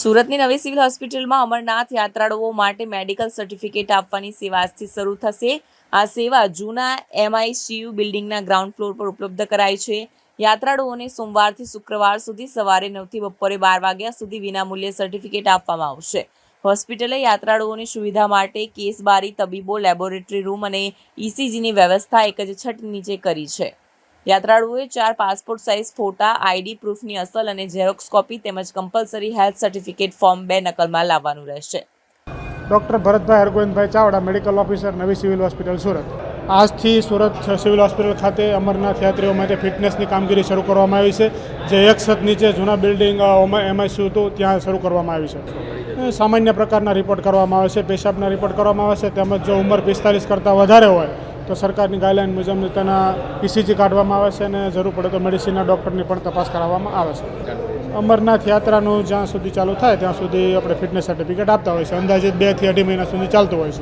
સુરતની નવી સિવિલ હોસ્પિટલમાં અમરનાથ યાત્રાળુઓ માટે મેડિકલ સર્ટિફિકેટ આપવાની સેવા આજથી શરૂ થશે. આ સેવા જૂના એમઆઈસીયુ બિલ્ડિંગના ગ્રાઉન્ડ ફ્લોર પર ઉપલબ્ધ કરાઈ છે. યાત્રાળુઓને સોમવારથી શુક્રવાર સુધી સવારે નવથી બપોરે બાર વાગ્યા સુધી વિનામૂલ્યે સર્ટિફિકેટ આપવામાં આવશે. હોસ્પિટલે યાત્રાળુઓની સુવિધા માટે કેસ બારી તબીબો, લેબોરેટરી રૂમ અને ઇસીજીની વ્યવસ્થા એક જ છત નીચે કરી છે. યાત્રાળુઓએ ચાર પાસપોર્ટ સાઇઝ ફોટા આઈડી પ્રૂફની અસલ અને ઝેરોક્સ કોપી તેમજ કમ્પલસરી હેલ્થ સર્ટિફિકેટ ફોર્મ બે નકલમાં લાવવાનું રહેશે. Doctor Bharatbhai Hargovindbhai Chavda medical officer નવી સિવિલ હોસ્પિટલ સુરત. આજથી સુરત સિવિલ હોસ્પિટલ ખાતે અમરનાથ યાત્રીઓ માટે ફિટનેસની કામગીરી શરૂ કરવામાં આવી છે. જે એક છત નીચે જૂના બિલ્ડિંગ એમઆઈસી હતું, ત્યાં શરૂ કરવામાં આવી છે. સામાન્ય પ્રકારના રિપોર્ટ કરવામાં આવે છે, પેશાબના રિપોર્ટ કરવામાં આવે છે, તેમજ જો ઉંમર પિસ્તાલીસ કરતાં વધારે હોય તો સરકારની ગાઈડલાઈન મુજબ તેના પીસીજી કાઢવામાં આવે છે અને જરૂર પડે તો મેડિસિનના ડૉક્ટરની પણ તપાસ કરાવવામાં આવે છે. અમરનાથ યાત્રાનું જ્યાં સુધી ચાલુ થાય ત્યાં સુધી આપણે ફિટનેસ સર્ટિફિકેટ આપતા હોય છે. અંદાજિત બેથી અઢી મહિના સુધી ચાલતું હોય છે.